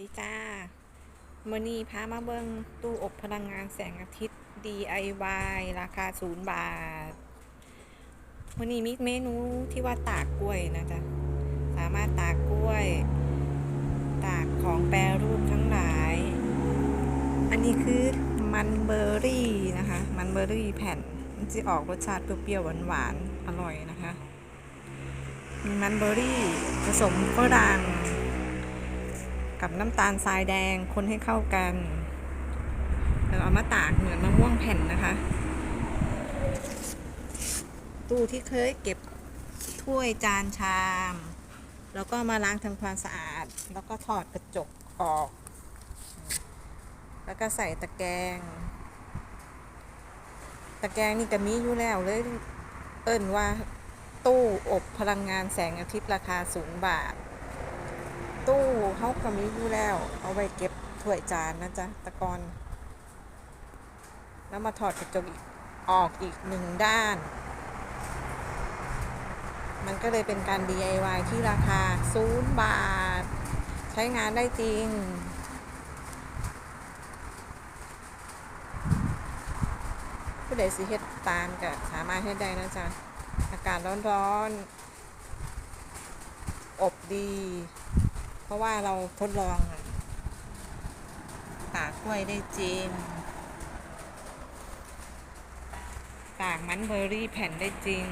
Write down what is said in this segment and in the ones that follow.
ดีจ้ามื่อนี้พามาเบิ้งตู้อบพลังงานแสงอาทิตย์ DIY ราคาศูนย์บาทมื่อนี้มีเมนูที่ว่าตากกล้วยนะจ๊ะ สามารถตากกล้วย ตากของแปรรูปทั้งหลาย อันนี้คือมันเบอร์รี่นะคะ มันเบอร์รี่แผ่น มันจะออกรสชาติเปรี้ยวๆหวานๆ อร่อยนะคะ มีมันเบอร์รี่ผสมฝรั่ง กับน้ำตาลทรายแดงคนให้เข้ากันแล้วเอามาตากเหมือนมะม่วงแผ่นนะคะ ตู้ที่เคยเก็บถ้วยจานชาม แล้วก็มาล้างทำความสะอาด แล้วก็ถอดกระจกออก แล้วก็ใส่ตะแกรงตะแกรงนี่ก็มีอยู่แล้วเลยเอิ้นว่าตู้อบพลังงานแสงอาทิตย์ราคาสูงบาท ตู้เขาก็มีอยู่แล้ว เอาไว้เก็บถ้วยจานนะจ๊ะตะกอนแล้วมาถอดกระจกออกอีกหนึ่งด้าน มันก็เลยเป็นการ DIY ที่ราคาศูนย์บาท ใช้งานได้จริง ผู้ใดสิเฮ็ดตามก็สามารถเฮ็ดได้นะจ๊ะ อากาศร้อนๆ อบดี ราะว่าเราทดลองอะตากกล้วยได้จริง ตากมันเบอร์รี่แผ่นได้จริง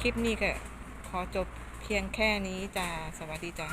คลิปนี้ก็ขอจบเพียงแค่นี้จ้า สวัสดีจ้า